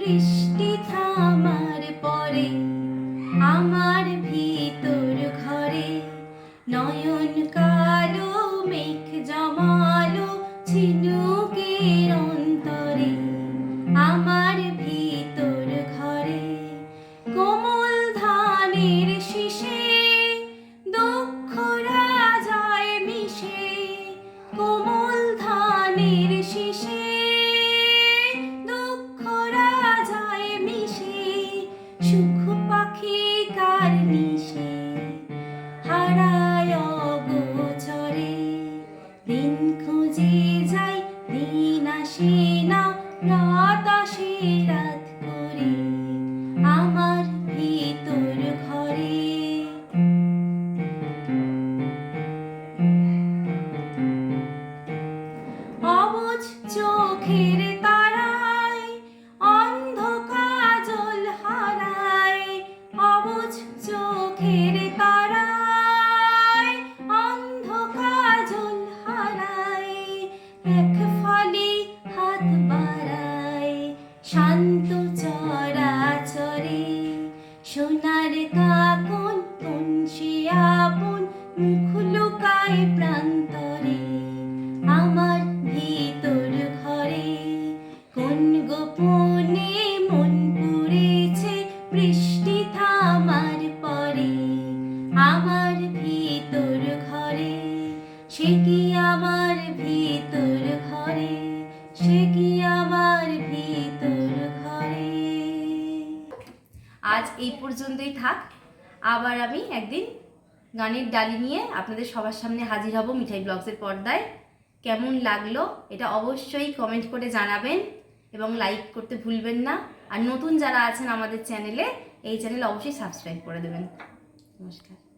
বৃষ্টি থামার পরে আমার ভিতর ঘরে নয়ন কালো মেঘ জমালো ঝিনুকের অন্তরে আমার ভিতর ঘরে কোমল ধানের শীষে দুঃখ রাজায় মিশে কোমল ধানের শীষে রাত শিরাত রাত করে। শান্ত চরাচরে সোনার কাকন কোন সে আপন মুখ লুকায় প্রান্তরে আমার ভিতর ঘরে কোন গোপনে মন পুড়েছে বৃষ্টি থামার পরে আমার ভিতর ঘরে সে কি আমার ভিতর আজ এই পর্যন্তই থাক। আবার আমি একদিন গানের ডালি নিয়ে আপনাদের সবার সামনে হাজির হব মিঠাই ব্লগসের পর্দায়। কেমন লাগল এটা অবশ্যই কমেন্ট করে জানাবেন এবং লাইক করতে ভুলবেন না। আর নতুন যারা আছেন আমাদের চ্যানেলে এই চ্যানেল অবশ্যই সাবস্ক্রাইব করে দেবেন। নমস্কার।